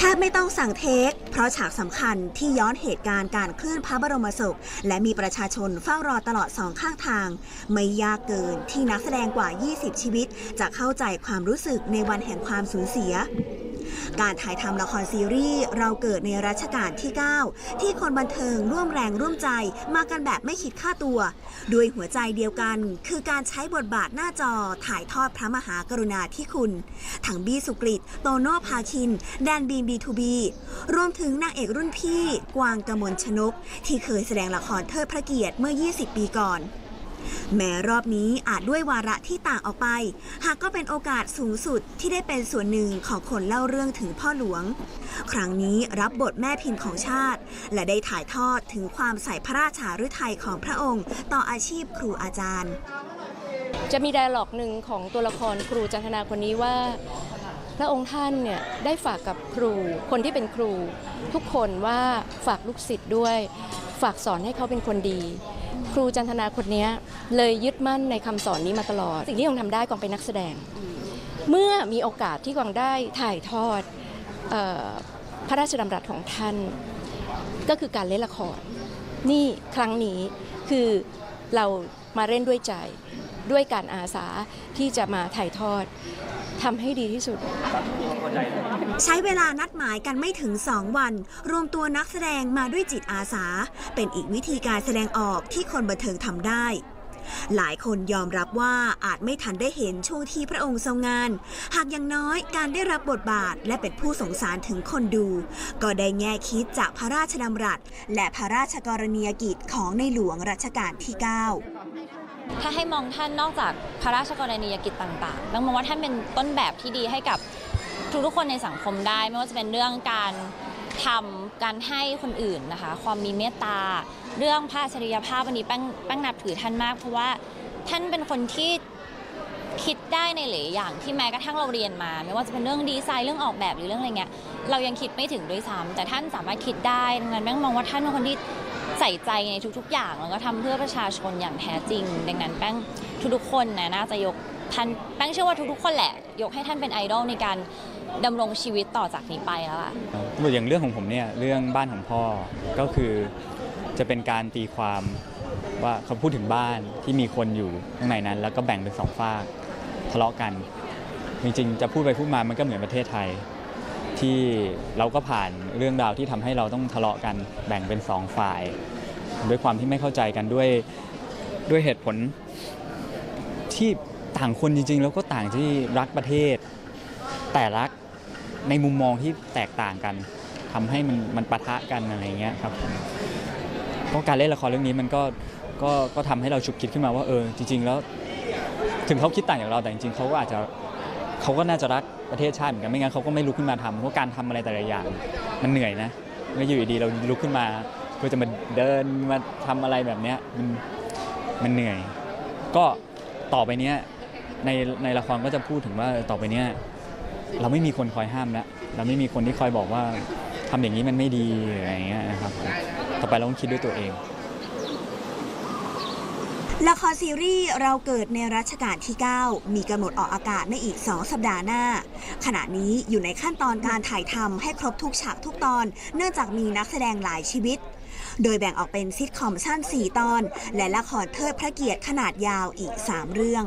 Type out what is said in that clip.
แทบไม่ต้องสั่งเทค เพราะฉากสำคัญที่ย้อนเหตุการณ์การเคลื่อนพระบรมศพ และมีประชาชนเฝ้ารอตลอดสองข้างทาง ไม่ยากเกินที่นักแสดงกว่า 20 ชีวิต จะเข้าใจความรู้สึกในวันแห่งความสูญเสีย การถ่ายทำละครซีรีส์เราเกิดในรัชกาลที่ 9 ที่คนบันเทิงร่วมแรงร่วมใจมากันแบบไม่คิดค่าตัว ด้วยหัวใจเดียวกัน คือการใช้บทบาทหน้าจอถ่ายทอดพระมหากรุณาธิคุณทั้งบี้สุกริตโตโน่พาคิน แดนบีมบีทูบีรวมถึงนางเอกรุ่นพี่ กวางกมลชนก ที่เคยแสดงละครเทิดพระเกียรติเมื่อ 20 ปีก่อน แม้รอบนี้อาจด้วยวาระที่ต่างออกไป หากก็เป็นโอกาสสูงสุดที่ได้เป็นส่วนหนึ่งของคนเล่าเรื่องถึงพ่อหลวง ครั้งนี้รับบทแม่พิมพ์ของชาติ และได้ถ่ายทอดถึงความใส่พระราชาฤทัยของพระองค์ ต่ออาชีพครูอาจารย์ จะมีไดอะล็อกหนึ่งของตัวละครครูจันทนาคนนี้ว่า พระองค์ท่านเนี่ยได้ฝากกับครู คนที่เป็นครู ทุกคนว่าฝากลูกศิษย์ด้วย ฝากสอนให้เขาเป็นคนดี ครูจันทนาคนนี้เลยยึดมั่นในคำสอนนี้มาตลอด สิ่งที่กวางทำได้กวางเป็นนักแสดง เมื่อมีโอกาสที่กวางได้ถ่ายทอดออพระราชดำรัสของท่าน ก็คือการเล่นละคร นี่ครั้งนี้คือเรามาเล่นด้วยใจด้วยการอาสาที่จะมาถ่ายทอด ทำให้ดีที่สุด ใช้เวลานัดหมายกันไม่ถึง 2 วัน รวมตัวนักแสดงมาด้วยจิตอาสา เป็นอีกวิธีการแสดงออกที่คนบันเทิงทำได้ หลายคนยอมรับว่าอาจไม่ทันได้เห็นช่วงที่พระองค์ทรงงาน หากอย่างน้อยการได้รับบทบาทและเป็นผู้สงสารถึงคนดู ก็ได้แง่คิดจากพระราชดำรัส และพระราชกรณียกิจของในหลวงรัชกาลที่ 9 ถ้าให้มองท่านนอกจากพระราชกรณียกิจต่างๆต้องมองว่าท่านเป็นต้นแบบที่ดีให้กับทุกๆคนในสังคมได้ ไม่ว่าจะเป็นเรื่องการทำการให้คนอื่นนะคะ ความมีเมตตา เรื่องพระจริยภาพวันนี้แป้งแป้งนับถือท่านมาก เพราะว่าท่านเป็นคนที่ คิดได้ในหลายอย่างที่แม้กระทั่งเราเรียนมา ไม่ว่าจะเป็นเรื่องดีไซน์เรื่องออกแบบหรือเรื่องอะไรเงี้ยเรายังคิดไม่ถึงด้วยซ้ำแต่ท่านสามารถคิดได้ดังนั้นแป้งมองว่าท่านเป็นคนที่ใส่ใจในทุก ๆ อย่างแล้วก็ทำเพื่อประชาชนอย่างแท้จริง ดังนั้นแป้งทุกๆคนนะน่าจะยกท่านแป้งเชื่อว่าทุกๆ คนแหละ ยกให้ท่านเป็นไอดอลในการดำรงชีวิตต่อจากนี้ไปแล้วล่ะอย่างเรื่องของผมเนี่ยเรื่องบ้านของพ่อก็คือจะเป็นการตีความว่าเขาพูดถึงบ้านที่มีคนอยู่ข้างในนั้น แล้วก็แบ่งเป็นสองฝาก ทะเลาะกัน จริงๆ จะพูดไปพูดมามันก็เหมือนประเทศไทย ที่เราก็ผ่านเรื่องราวที่ทำให้เราต้องทะเลาะกันแบ่งเป็นสองฝ่าย ด้วยความที่ไม่เข้าใจกันด้วยด้วยเหตุผลที่ต่างคนจริง ๆ แล้วก็ต่างที่รักประเทศ แต่รักในมุมมองที่แตกต่างกันทำให้มันมันปะทะกันอะไรเงี้ยครับเพราะการเล่นละครเรื่องนี้มันก็ก็ก็ทำให้เราฉุกคิดขึ้นมาว่าเออจริง ๆ แล้ว ถึงเขาคิดต่างจากเราแต่จริงๆเขาก็อาจจะเขาก็น่าจะรักประเทศชาติเหมือนกันไม่งั้นเขาก็ไม่ลุกขึ้นมาทำเพราะการทำอะไรแต่ละอย่าง มันเหนื่อยนะเมื่ออยู่ดีๆเราลุกขึ้นมาเพื่อจะมาเดินมาทำอะไรแบบเนี้ยมันมันเหนื่อย ก็ต่อไปเนี้ยในในละครก็จะพูดถึงว่าต่อไปเนี้ยเราไม่มีคนคอยห้ามแล้วเราไม่มีคนที่คอยบอกว่าทำอย่างนี้มันไม่ดีอะไรอย่างเงี้ยนะครับต่อไปเราต้องคิดด้วยตัวเอง ละครซีรีส์เราเกิดในรัชกาลที่ 9 มีกำหนดออกอากาศในอีก 2 สัปดาห์หน้า ขณะนี้อยู่ในขั้นตอนการถ่ายทำให้ครบทุกฉากทุกตอน เนื่องจากมีนักแสดงหลายชีวิต โดยแบ่งออกเป็นซิทคอมสั้น 4 ตอน และละครเทิดพระเกียรติขนาดยาวอีก 3 เรื่อง